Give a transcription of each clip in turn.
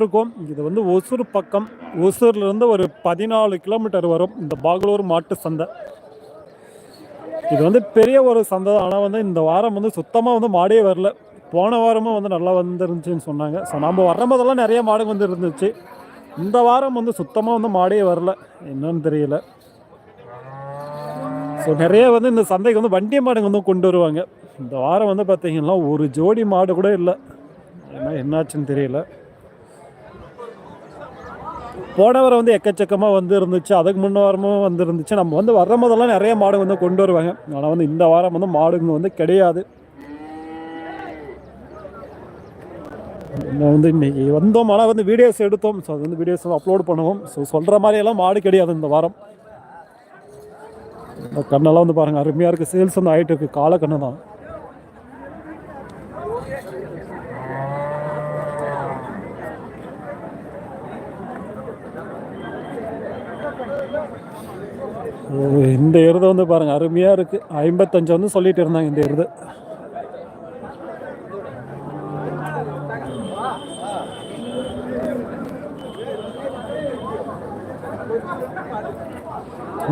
இருக்கும் இது வந்து ஒசூர் பக்கம். ஒசூர்லேருந்து ஒரு பதினாலு கிலோமீட்டர் வரும். இந்த பாகலூர் மாட்டு சந்தை. இது வந்து பெரிய ஒரு சந்தை. தான் ஆனால் வந்து இந்த வாரம் வந்து சுத்தமாக வந்து மாடே வரல. போன வாரமும் வந்து நல்லா வந்துருந்துச்சுன்னு சொன்னாங்க. ஸோ நம்ம வரம்போதெல்லாம் நிறைய மாடு வந்து இருந்துச்சு. இந்த வாரம் வந்து சுத்தமாக வந்து மாடே வரல. என்னன்னு தெரியல. ஸோ நிறைய வந்து இந்த சந்தைக்கு வந்து வண்டி மாடுங்க வந்து கொண்டு வருவாங்க. இந்த வாரம் வந்து பார்த்தீங்கன்னா ஒரு ஜோடி மாடு கூட இல்லை. ஏன்னா என்னாச்சுன்னு தெரியல. போன வாரம் வந்து எக்கச்சக்கமாக வந்து இருந்துச்சு அதுக்கு முன்ன வாரமும் வந்து இருந்துச்சு நம்ம வந்து வர்ற போதெல்லாம் நிறைய மாடுங்க வந்து கொண்டு வருவாங்க. ஆனால் வந்து இந்த வாரம் வந்து மாடுங்க வந்து கிடையாது. வந்து இன்னைக்கு வந்தோம். ஆனால் வந்து வீடியோஸ் எடுத்தோம். ஸோ அது வந்து வீடியோஸ் அப்லோட் பண்ணுவோம். ஸோ சொல்கிற மாதிரியெல்லாம் மாடு கிடையாது இந்த வாரம். இந்த கண்ணெல்லாம் வந்து பாருங்கள் அருமையாக இருக்குது சேல்ஸ் வந்து ஆகிட்டு இருக்கு. காலக்கண்ணு தான். இந்த எருது வந்து பாருங்கள் அருமையாக இருக்குது ஐம்பத்தஞ்சு வந்து சொல்லிட்டு இருந்தாங்க இந்த எருது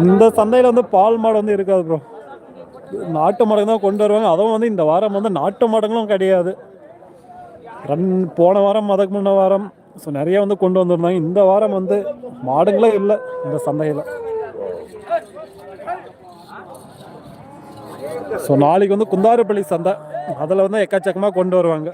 இந்த சந்தையில் வந்து பால் மாடு வந்து இருக்காது ப்ரோ நாட்டு மாடுங்க தான் கொண்டு வருவாங்க. அதுவும் வந்து இந்த வாரம் வந்து நாட்டு மாடுங்களும் கிடையாது. ரன் போன வாரம் அதுக்கு முன்ன வாரம் ஸோ நிறைய வந்து கொண்டு வந்திருந்தாங்க. இந்த வாரம் வந்து மாடுங்களே இல்லை இந்த சந்தையில். ஸோ நாளைக்கு வந்து குந்தாரப்பள்ளி சந்தை. அதில் வந்து எக்கச்சக்கமாக கொண்டு வருவாங்க.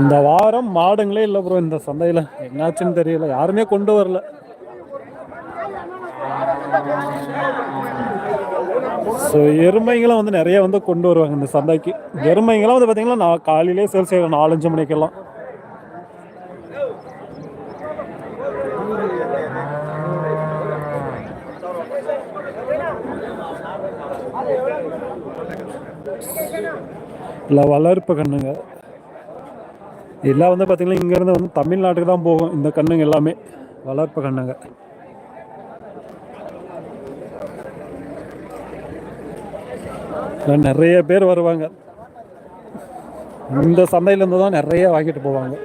இந்த வாரம் மாடுங்களே இல்லை ப்ரோ இந்த சந்தையில். என்னாச்சுன்னு தெரியல. யாருமே கொண்டு வரல. ஸோ எருமைங்களும் வந்து நிறைய வந்து கொண்டு வருவாங்க இந்த சந்தைக்கு. எருமைங்களாம் வந்து பார்த்தீங்கன்னா நான் காலையிலே சேல் செய்கிறேன் நாலஞ்சு மணிக்கெல்லாம். இல்லை வளர்ப்பு கண்ணுங்க. எல்லாம் வந்து பார்த்தீங்கன்னா இங்கேருந்து வந்து தமிழ்நாட்டுக்கு தான் போகும். இந்த கண்ணுங்க எல்லாமே. வளர்ப்பு கண்ணுங்க. நிறைய பேர் வருவாங்க. இந்த சந்தையிலேருந்து தான் நிறைய வாங்கிட்டு போவாங்க.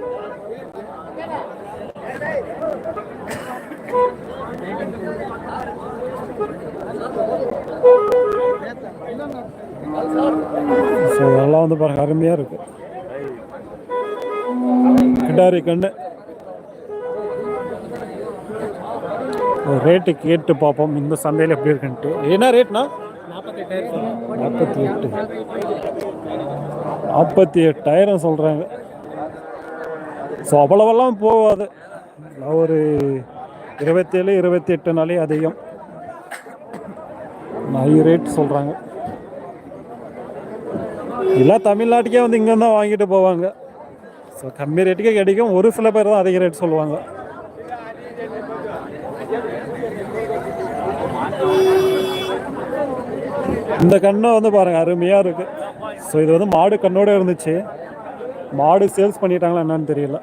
ஸோ அதெல்லாம் வந்து பாருங்க அருமையாக இருக்கு. கிட்டாரி கண்ணு. ரேட்டு கேட்டு பார்ப்போம் இந்த சந்தையில் எப்படி இருக்குன்ட்டு. என்ன ரேட்னா? நாற்பத்தி எட்டு நாற்பத்தி எட்டாயிரம் சொல்கிறாங்க ஸோ அவ்வளவெல்லாம் போகாது. ஒரு இருபத்தேழு இருபத்தி எட்டுனாலே அதிகம் ஹை ரேட் சொல்கிறாங்க எல்லாம் தமிழ்நாட்டுக்கே வந்து இங்கே தான் வாங்கிட்டு போவாங்க. ஸோ கம்மி ரேட்டுக்கே கிடைக்கும். ஒரு சில பேர் தான் அதிக ரேட் சொல்லுவாங்க. இந்த கண்ணை வந்து பாருங்க அருமையாக இருக்கு. ஸோ இது வந்து மாடு கண்ணோட இருந்துச்சு. மாடு சேல்ஸ் பண்ணிட்டாங்களா என்னன்னு தெரியல.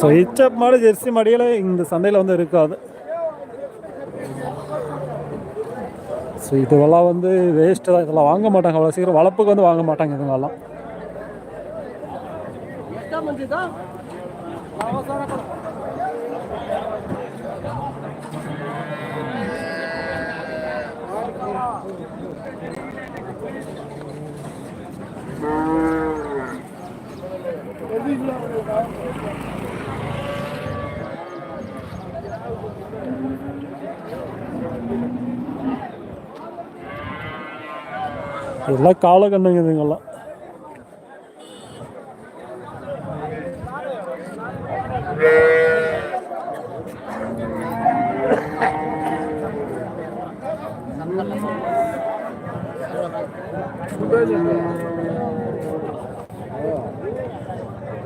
ஸோ இச்சப் மாடு ஜெர்சி மாடியில் இந்த சந்தையில் வந்து இருக்காது. ஸோ இதுவெல்லாம் வந்து வேஸ்ட்டு தான். இதெல்லாம் வாங்க மாட்டாங்க. அவ்வளோ சீக்கிரம் வளர்ப்புக்கு வந்து வாங்க மாட்டாங்க இதுங்கெல்லாம் ഉള്ള കാള കണ്ടെങ്കിൽ നിങ്ങളെ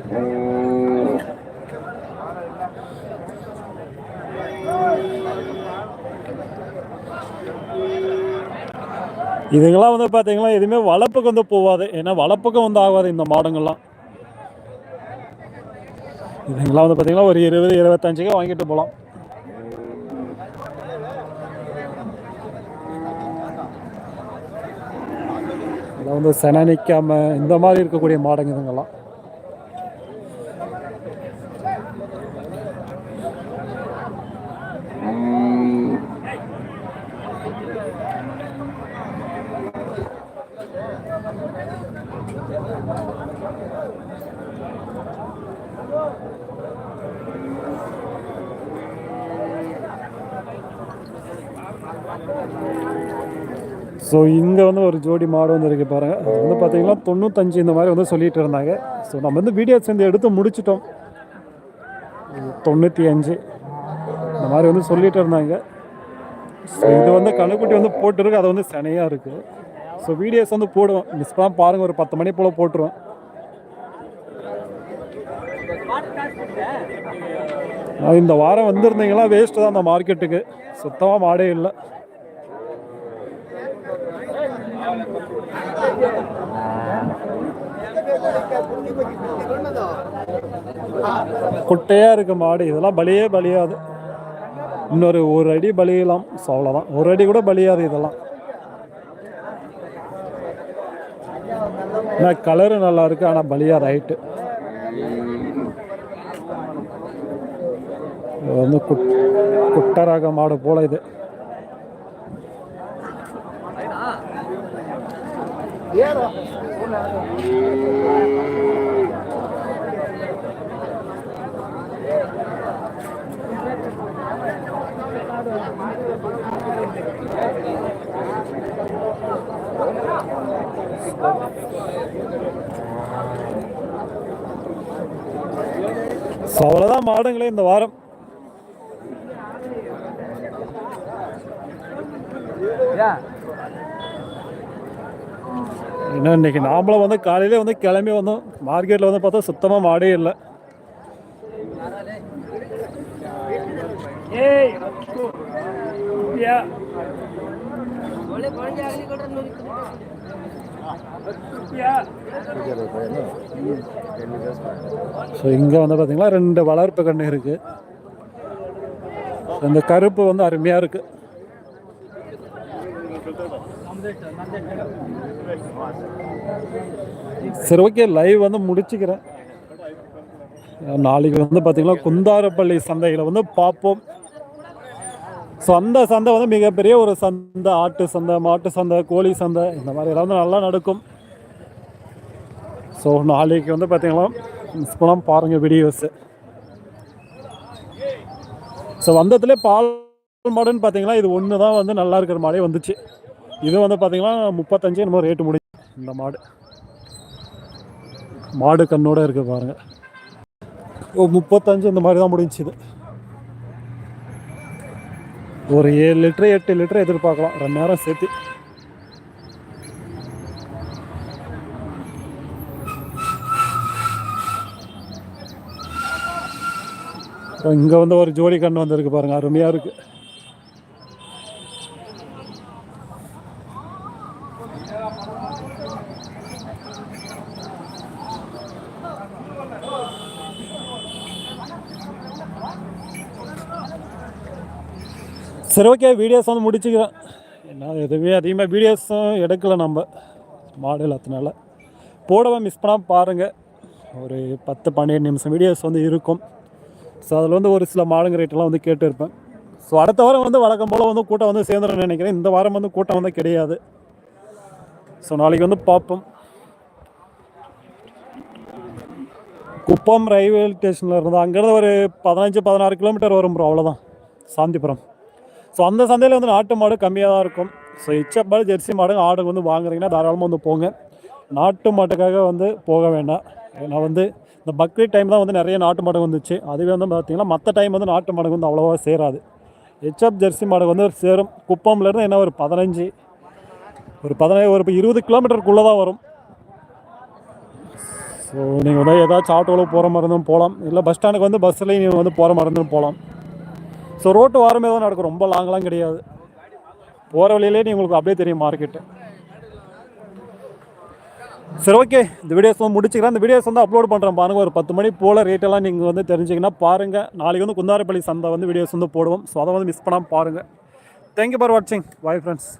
Thank you. இதுங்கெல்லாம் வந்து பார்த்தீங்கன்னா எதுவுமே வளர்ப்புக்கு வந்து போகாது ஏன்னா வளப்புக்கும் வந்து ஆகாது இந்த மாடுங்கள்லாம் இதுங்கெல்லாம் வந்து பார்த்தீங்கன்னா ஒரு இருபது இருபத்தஞ்சுக்கு வாங்கிட்டு போகலாம் இதெல்லாம் வந்து சென இந்த மாதிரி இருக்கக்கூடிய மாடுங்க இதுங்கெல்லாம். ஸோ இங்கே வந்து ஒரு ஜோடி மாடு வந்து பாருங்கள் அது வந்து பார்த்தீங்கன்னா தொண்ணூத்தஞ்சு இந்த மாதிரி வந்து சொல்லிட்டு இருந்தாங்க. ஸோ நம்ம வந்து வீடியோ சேர்ந்து எடுத்து முடிச்சிட்டோம். தொண்ணூற்றி அஞ்சு இந்த மாதிரி வந்து சொல்லிட்டு இருந்தாங்க. ஸோ இது வந்து கணுக்குட்டி வந்து போட்டுருக்கு. அது வந்து சனையாக இருக்குது ஸோ வீடியோஸ் வந்து போடுவோம். மிஸ் பண்ணால் பாருங்கள் ஒரு பத்து மணி போல் போட்டுருவோம். இந்த வாரம் வந்திருந்தீங்களா வேஸ்ட்டு தான் அந்த மார்க்கெட்டுக்கு சுத்தமாக மாடே இல்லை. குட்டையாக இருக்க மாடு இதெல்லாம் பலியே பலியாது. இன்னொரு ஒரு அடி பலியலாம் ஸோ அவ்வளோதான் ஒரு அடி கூட பலியாது இதெல்லாம். ஏன்னா கலரு நல்லா இருக்கு ஆனால் பலியாது ஹைட்டு இது வந்து குட் குட்டை ரக மாடு போல இது. ஸோ அவ்வளோதான் மாடுங்களே இந்த வாரம் Yeah. இன்னும் இன்னைக்கு நாமளும் வந்து காலையிலே வந்து கிளம்பி வந்தோம் மார்க்கெட்டில் வந்து பார்த்தா சுத்தமாக மாடே இல்லை. ஸோ இங்கே வந்து பார்த்தீங்கன்னா ரெண்டு வளர்ப்பு கண்ணு இருக்குது இந்த கருப்பு வந்து அருமையாக இருக்குது சரி ஓகே லைவ் வந்து முடிச்சுக்கிறேன். நாளைக்கு வந்து பார்த்திங்கன்னா குந்தாரப்பள்ளி சந்தையில் வந்து பார்ப்போம். ஸோ அந்த சந்தை வந்து மிகப்பெரிய ஒரு சந்தை. ஆட்டு சந்தை மாட்டு சந்தை கோழி சந்தை இந்த மாதிரி எல்லாம் வந்து நல்லா நடக்கும். ஸோ நாளைக்கு வந்து பார்த்தீங்கன்னா மிஸ் பண்ணாமல் பாருங்கள் வீடியோஸு ஸோ வந்ததுலேயே பால் மாடுன்னு பார்த்தீங்கன்னா இது ஒன்று தான் வந்து நல்லா இருக்கிற மாதிரி வந்துச்சு. இது வந்து பார்த்தீங்கன்னா முப்பத்தஞ்சு நம்ம ரேட்டு முடிஞ்சு இந்த மாடு. மாடு கண்ணோட இருக்கு பாருங்க. ஓ முப்பத்தஞ்சு இந்த மாதிரி தான் முடிஞ்சுது. இது ஒரு ஏழு லிட்டரு எட்டு லிட்டரு எதிர்பார்க்கலாம். ரெண்டு நேரம் சேர்த்து. இங்கே வந்து ஒரு ஜோடி கண் வந்திருக்கு பாருங்க. அருமையாக இருக்கு. சரி ஓகே வீடியோஸ் வந்து முடிச்சுக்கிறேன். என்ன எதுவுமே அதிகமாக வீடியோஸும் எடுக்கல நம்ம. மாடு இல்லாதனால போடவை மிஸ் பண்ணாமல் பாருங்கள் ஒரு பத்து பன்னெண்டு நிமிஷம் வீடியோஸ் வந்து இருக்கும். ஸோ அதில் வந்து ஒரு சில மாடுங்க ரேட்டெல்லாம் வந்து கேட்டுருப்பேன். ஸோ அடுத்த வாரம் வந்து வழக்கம் போல் வந்து கூட்டம் வந்து சேர்ந்துடும் நினைக்கிறேன். இந்த வாரம் வந்து கூட்டம் வந்து கிடையாது. ஸோ நாளைக்கு வந்து பார்ப்போம். குப்பம் ரயில்வே ஸ்டேஷனில் இருந்தால் அங்கேருந்து ஒரு பதினஞ்சு பதினாறு கிலோமீட்டர் வரும் ப்ரோ அவ்வளோதான் சாந்திபுரம். ஸோ அந்த சந்தையில் வந்து நாட்டு மாடு கம்மியாக தான் இருக்கும். ஸோ இச்சப்பாடு ஜெர்சி மாடு ஆடு வந்து வாங்குறீங்கன்னா தாராளமாக வந்து போங்க. நாட்டு மாட்டுக்காக வந்து போக வேண்டாம். ஏன்னா வந்து இந்த பக்ரீட் டைம் தான் வந்து நிறைய நாட்டு மாடு வந்துச்சு. அதுவே வந்து பார்த்திங்கன்னா மற்ற டைம் வந்து நாட்டு மாடு வந்து அவ்வளோவா சேராது. ஹெச்எப் ஜெர்சி மாடு வந்து சேரும். குப்பம்லேருந்து என்ன ஒரு பதினஞ்சு ஒரு பதினேழு ஒரு இப்போ இருபது கிலோமீட்டருக்குள்ளே தான் வரும். ஸோ நீங்கள் வந்து ஏதாச்சும் ஆட்டோவில் போகிற மாதிரி இருந்தும் போகலாம். இல்லை பஸ் ஸ்டாண்டுக்கு வந்து பஸ்ஸில் நீங்கள் வந்து போகிற மாதிரி இருந்தும் போகலாம் ஸோ ரோட்டு வாரமே தான் நடக்கும். ரொம்ப லாங்லாம் கிடையாது. போகிற வழியிலே நீ உங்களுக்கு அப்படியே தெரியும் மார்க்கெட்டு சரி ஓகே இந்த வீடியோஸ் வந்து முடிச்சுக்கிறேன். இந்த வீடியோஸ் வந்து அப்லோட் பண்ணுறேன் பாருங்கள் ஒரு பத்து மணி போல் ரேட்டெல்லாம் நீங்கள் வந்து தெரிஞ்சிங்கன்னா பாருங்கள் நாளைக்கு வந்து குந்தாரப்பள்ளி சந்தை வந்து வீடியோஸ் வந்து போடுவோம். ஸோ அதை வந்து மிஸ் பண்ணாமல் பாருங்கள் தேங்க்யூ ஃபார் வாட்சிங் பாய் ஃப்ரெண்ட்ஸ்